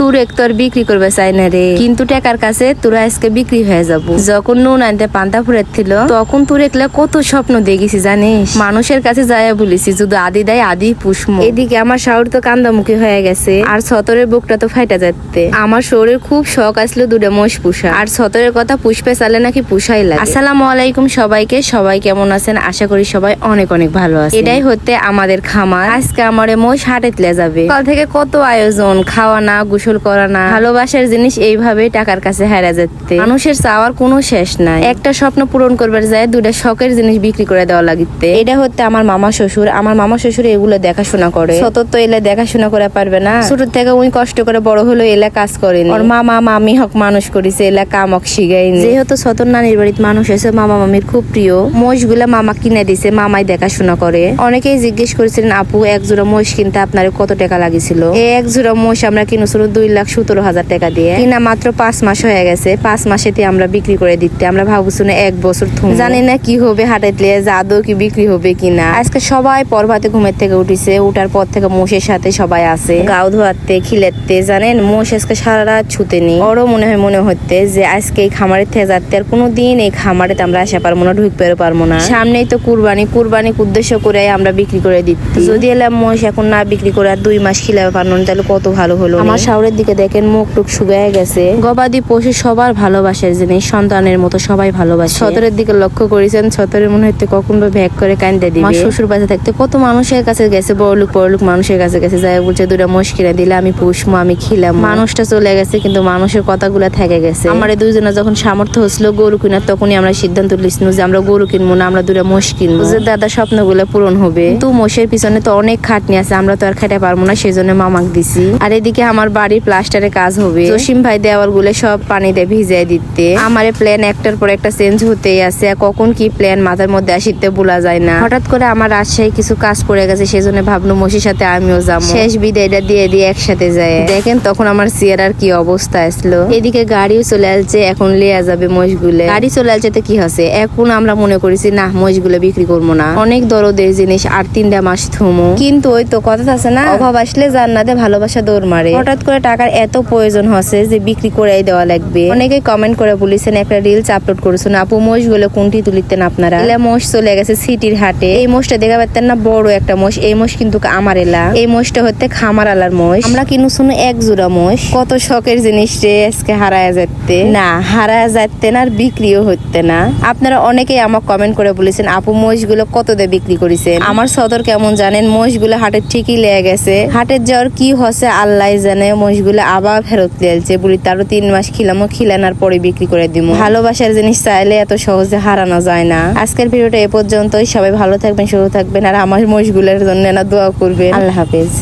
তোর এক তোর বিক্রি করবে চাই না রে। কিন্তু টাকার কাছে তোরা আজকে বিক্রি হয়ে যাব। যখন নুন আনতে পান্তা ফুরাচ্ছিল তখন তোর একলা কত স্বপ্ন দেখেছি, জানিস? মানুষের কাছে যায় বলেছি যদি আদি দেয় আদি পুষ্ম এদিকে আমার শাওর তো কান্দামুখী হয়ে গেছে, আর সতরের বুকটা তো ফাইটা যাচ্ছে। আমার শরীর খুব শখ আসলো দুটো মোষ পুষা আর সতরের কথা পুষ্পে চালে নাকি পুষাই লাগে। আসসালামু আলাইকুম সবাইকে, সবাই কেমন আছেন? আশা করি সবাই অনেক অনেক ভালো আছে এটাই হতে আমাদের খামার। আজকে আমার মোষ হাটে যাবে। কাল থেকে কত আয়োজন খাওয়া না গোসল করা না। ভালোবাসার জিনিস এইভাবে টাকার কাছে হারা যাচ্ছে মানুষের চাওয়ার কোনো শেষ নাই। একটা স্বপ্ন পূরণ করবার যায় দুটা শখের জিনিস বিক্রি করে দেওয়া লাগিতে। এটা হচ্ছে আমার মামা শ্বশুর। আমার মামা শ্বশুর এগুলো দেখাশোনা করে। সতত এলে দেখাশোনা করে পারবে না। ছোট থেকে উনি কষ্ট করে বড় হলো এলা কাজ করেনি। ওর মামা মামি হক মানুষ করেছে এলা কামক শিখাইনি যেহেতু সতর নানির বাড়িতে মানুষ এসে মামা মামির খুব প্রিয়। মোষ মোষগুলা মামা কিনে দিছে মামাই দেখাশোনা করে। অনেকেই জিজ্ঞেস করেছিলেন আপু এক জোড়া মোষ কিনতে আপনার কত টাকা লাগিছিল? এক জোড়া মোষ আমরা কিনেছিল দুই লাখ সতেরো হাজার টাকা দিয়ে। কিনা মাত্র পাঁচ মাস হয়ে গেছে। পাঁচ মাসেতে আমরা বিক্রি করে দিতে আমরা ভাবছি না এক বছর জানি না কি হবে হাটাইলে আদৌ কি বিক্রি হবে কিনা। আজকে সবাই পরভাতে ঘুমের থেকে উঠিছে। উঠার পর থেকে মোষের সাথে সবাই আছে। গাও ধোয়াতে খিলেতে জানেন? মোষ আজকে সারা রাত ছুতেনি। ওরও মনে হয় মনে হচ্ছে যে আজকে এই খামারের থেকে যাতে আর কোনোদিন এই খামারেতে আমরা আসা পারব না ঢুকতে পারব না। সামনেই তো কুরবানি। কুরবানি উদ্দেশ্য করে আমরা বিক্রি করে দিচ্ছি। যদি এলাম মোষ এখন না বিক্রি করে আর দুই মাস খিলাবে পারব না, তাহলে কত ভালো হলো আমার শাওরের দিকে দেখেন মুখ টুক শুকায় গেছে। গবাদি পশু সবার ভালোবাসার জিনিস সন্তানের মতো সবাই ভালোবাসে। সতরের দিকে লক্ষ্য করেছেন সতরের মনে হচ্ছে কখন ভ্যাক করে কান্দে দিবে। শ্বশুর বাসা থাকতে কত মানুষের কাছে গেছে বড়লুক বড়লুক মানুষের কাছে গেছে। যাই বলছে দুটা মোষ কিনে দিলে আমি পুষমো আমি খিলাম। মানুষটা চলে গেছে কিন্তু মানুষের কথাগুলো থেকে গেছে। আমার এই দুইজনে যখন সামর্থ্য হচ্ছিল গরু কিনার তখনই আমরা সিদ্ধান্ত লিখছিল যে আমরা গরু কিনবো না আমরা দুটা মোষ কিনবো। যে দাদা স্বপ্নগুলো পূরণ হবে। তো মোষের পিছনে তো অনেক খাটনি আছে আমরা তো আর খেতে পারব না সেই জন্য মামাক দিছি। আর এদিকে আমার বাড়ির প্লাস্টারে কাজ হবে। জসিম ভাই দেওয়ালগুলো সব পানিতে ভিজিয়ে দিতে। আমার প্ল্যান একটার পর একটা চেঞ্জ হতেই আছে। কখন কি প্ল্যান মাথার মধ্যে আসিতে বলা যায় না। হঠাৎ করে আমার রাজশাহী কিছু কাজ পড়ে গেছে, সেজন্য ভাবলো মসির সাথে আমিও যাব। শেষ বিদায়টা দিয়ে দিয়ে একসাথে যায় দেখেন তখন আমার চেয়ার কি অবস্থা আসলো। এদিকে গাড়িও চলে আসছে, এখন লিয়া যাবে মহিষগুলো। গাড়ি চলে আসছে তো কি হচ্ছে এখন আমরা মনে করেছি, না, মহিষগুলো বিক্রি করব না। অনেক দরদের জিনিস, আর তিনটা মাস থমো। কিন্তু ওই তো কথা আছে না, অভাব আসলে জান্নাতে ভালোবাসা দৌড় মারে। হঠাৎ করে টাকার এত প্রয়োজন হচ্ছে যে বিক্রি করে দেওয়া লাগবে। অনেকে কমেন্ট করে বলেছেন, একটা রিলস আপলোড করেছেন আপু, মোষগুলো কোনটি তুলিতেন আপনারা? এলা মোষ চলে গেছে সিটির হাটে। এই মোষটা দেখা পাচ্ছেন না, বড় একটা মোষ। এই মোষ কিন্তু আমার এলা। এই মোষটা হচ্ছে খামার আলার মোষ। আমরা কিনু শুনো এক জোড়া মোষ? কত শখের জিনিস রে আজকে হারায় যাচ্ছে না, হারায় যাচ্ছে না আর বিক্রিও হচ্ছে না। আপনারা অনেকেই আমাকে কমেন্ট করে বলেছেন, আপু মোষগুলো কত দিয়ে বিক্রি করেছেন আমার সদর কেমন জানেন মোষগুলো হাটের ঠিকই লেগে গেছে। হাটের যাওয়ার কি হচ্ছে আল্লাহ জানে মোষগুলো আবার ফেরত লেলছে বলি, তারও তিন মাস খিলামো, খিলানার পরে বিক্রি করে দিব ভালোবাসার জিনিস চাইলে এত সহজে হারানো যায় না। আজকের ভিডিওটা এ পর্যন্তই। সবাই ভালো থাকবেন, সুস্থ থাকবেন। আর আমার মহিষগুলোর জন্য না দোয়া করবেন। আল্লাহ হাফেজ।